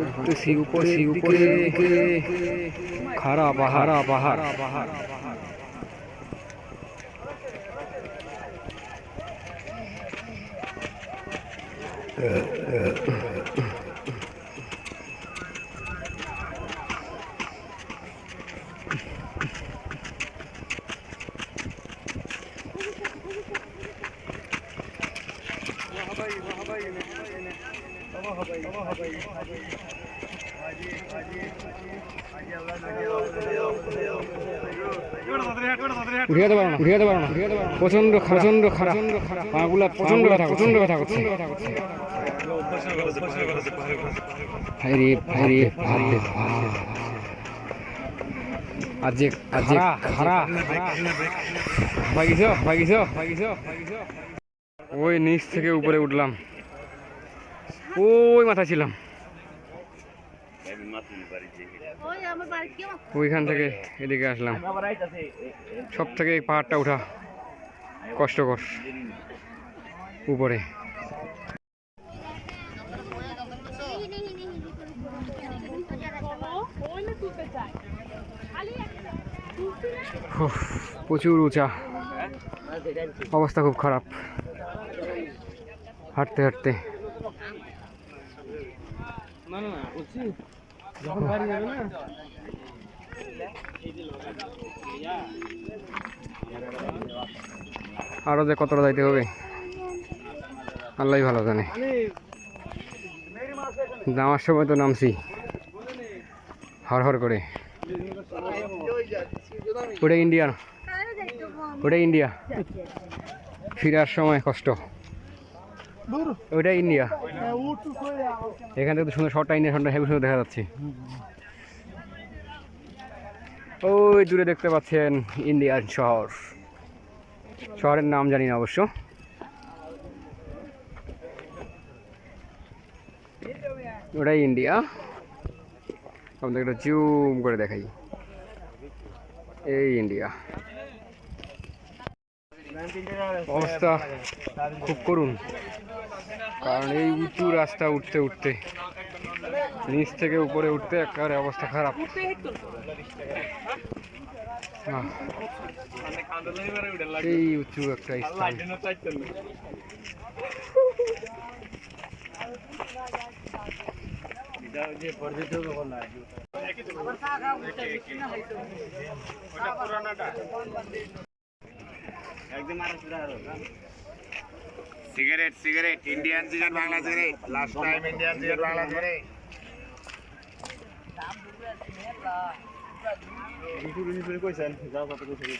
উঠতেছি উপরে উপরে খারা বাহারা। বাহারা বাহারা। উঠে যেতে পারো না উঠে পারো না প্রচণ্ড প্রচণ্ড খারাপ পাগুলা প্রচণ্ড ব্যথা প্রচণ্ড ব্যথা করছে ভাই রে ভাই রে ভাই যে আজ যে খারা ভাগিস ভাগিস ভাগিস ওই নিচ থেকে উপরে উঠলাম। ওই মাথা ছিলাম। ওইখান থেকে এদিকে আসলাম। সব থেকে এই পাহাড়টা ওঠা কষ্টকর উপরে। প্রচুর উঁচা। অবস্থা খুব খারাপ। হাঁটতে হাঁটতে। আরও যে কতটা যাইতে হবে আল্লাহ ভালো জানে। নামার সময় তো নামছি হর হর করে। ওটা ইন্ডিয়া ওটা ইন্ডিয়া। ফিরার সময় কষ্ট। ওইটা ইন্ডিয়া। এখান থেকে তো সুন্দর শর্টটা ইন্ডিয়া শর্টটা হেভি সুন্দর দেখা যাচ্ছে। ওই দূরে দেখতে পাচ্ছেন ইন্ডিয়ান শহর। শহরের নাম জানি না অবশ্য। ওটাই ইন্ডিয়া। আপনাদের একটা জুম করে দেখাই। এই ইন্ডিয়া। অবস্থা খুব করুন কারণ এই উঁচু রাস্তা উঠতে উঠতে, নিচ থেকে উপরে উঠতে একেবারে অবস্থা খারাপ। এই উঁচু একটা স্থান। Cigarette cigarette Indian cigarette Bangla cigarette last time Indian cigarette Bangla cigarette কইছেন যাও কত কইছেন